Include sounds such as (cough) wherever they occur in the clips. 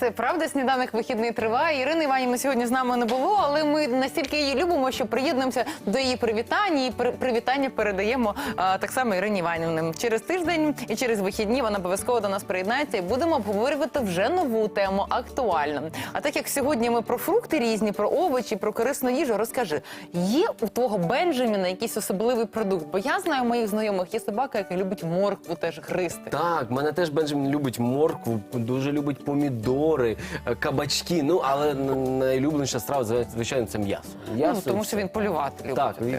Це правда, сніданок вихідний триває. Ірини Іванівни сьогодні з нами не було, але ми настільки її любимо, що приєднуємося до її привітань. І при- привітання передаємо а, так само Ірині Іванівні. Через тиждень і через вихідні вона обов'язково до нас приєднається і будемо обговорювати вже нову тему актуальну. А так як сьогодні ми про фрукти різні, про овочі, про корисну їжу, розкажи, є у твого Бенджаміна якийсь особливий продукт? Бо я знаю моїх знайомих, є собака, яка любить моркву теж гризти. Так, мене теж Бенджамін любить моркву, дуже любить помідори, е, кабачки. Ну, але н- найулюбленіша страва, звичайно, це м'ясо. Ну, тому що він полювати любить. Так, він-.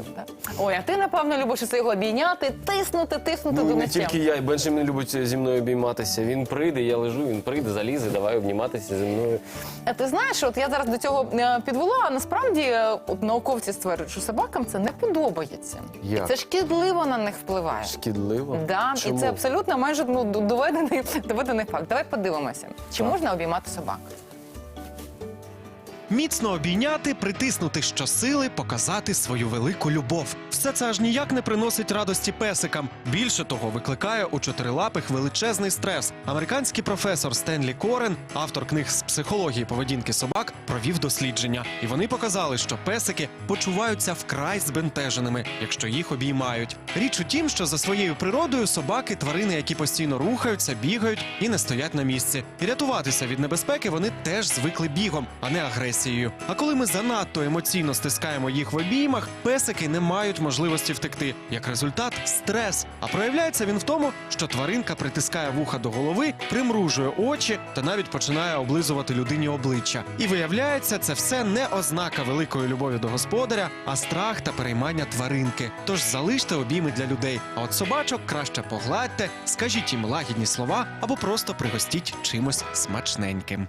Ой, а ти, напевно, любиш усе його обійняти, тиснути, тиснути Ну, до не місця. тільки я, і Бенджамін любить зі мною обійматися. Він прийде, я лежу, він прийде, залізе, давай обніматися зі мною. А ти знаєш, от я зараз до цього е, підвела, а насправді е, от науковці стверджують, що собакам це не подобається. Як? І це шкідливо на них впливає. Шкідливо. Да, Чому? і це абсолютно майже ну, д- доведений, (laughs) доведений факт. Давай подивимося, чи можна обіймати собак. Міцно обійняти, притиснути щосили, показати свою велику любов. Все це аж ніяк не приносить радості песикам. Більше того, викликає у чотирилапих величезний стрес. Американський професор Стенлі Корен, автор книг психології поведінки собак, провів дослідження, і вони показали, що песики почуваються вкрай збентеженими, якщо їх обіймають. Річ у тім, що за своєю природою собаки тварини, які постійно рухаються, бігають і не стоять на місці. І рятуватися від небезпеки вони теж звикли бігом, а не агресією. А коли ми занадто емоційно стискаємо їх в обіймах, песики не мають можливості втекти. Як результат, стрес. А проявляється він в тому, що тваринка притискає вуха до голови, примружує очі та навіть починає облизувати людині обличчя. І виявляється, це все не ознака великої любові до господаря, а страх та переймання тваринки. Тож залиште обійми для людей. А от собачок краще погладьте, скажіть їм лагідні слова або просто пригостіть чимось смачненьким.